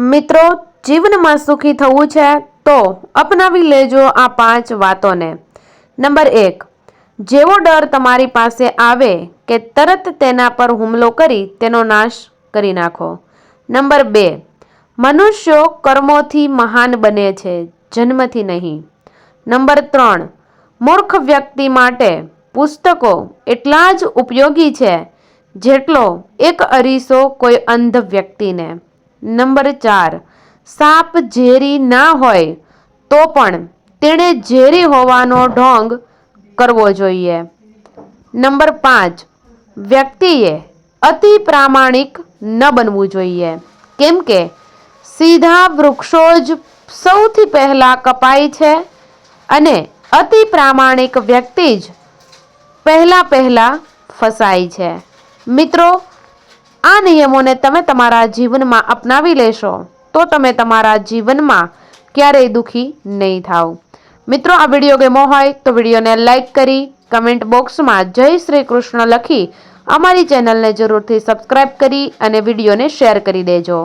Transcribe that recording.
મિત્રો, જીવનમાં સુખી થવું છે, તો અપનાવી લેજો આ પાંચ વાતોને. નંબર એક, જેવો ડર તમારી પાસે આવે કે તરત તેના પર હુમલો કરી તેનો નાશ કરી નાખો. નંબર બે, મનુષ્યો કર્મોથી મહાન બને છે, જન્મથી નહીં. નંબર ત્રણ, મૂર્ખ વ્યક્તિ માટે પુસ્તકો એટલા જ ઉપયોગી છે, જેટલો એક અરીસો કોઈ અંધ વ્યક્તિને. નંબર ચાર, સાપ ઝેરી ના હોય તો પણ તેણે ઝેરી હોવાનો ઢોંગ કરવો જોઈએ. નંબર પાંચ, વ્યક્તિએ અતિ પ્રામાણિક ન બનવું જોઈએ. કેમ કે સીધા વૃક્ષો જ સૌથી પહેલાં કપાય છે અને અતિ પ્રામાણિક વ્યક્તિ જ પહેલાં પહેલાં ફસાય છે. મિત્રો આ નિયમોને તમે તમારા જીવનમાં અપનાવી લેશો, તો તમે તમારા જીવનમાં ક્યારેય દુઃખી નહીં થાવ. મિત્રો, આ વીડિયો ગમો હોય તો વિડીયોને લાઇક કરી, કમેન્ટ બોક્સમાં જય શ્રી કૃષ્ણ લખી અમારી ચેનલને જરૂરથી સબસ્ક્રાઇબ કરી અને વિડીયોને શેર કરી દેજો.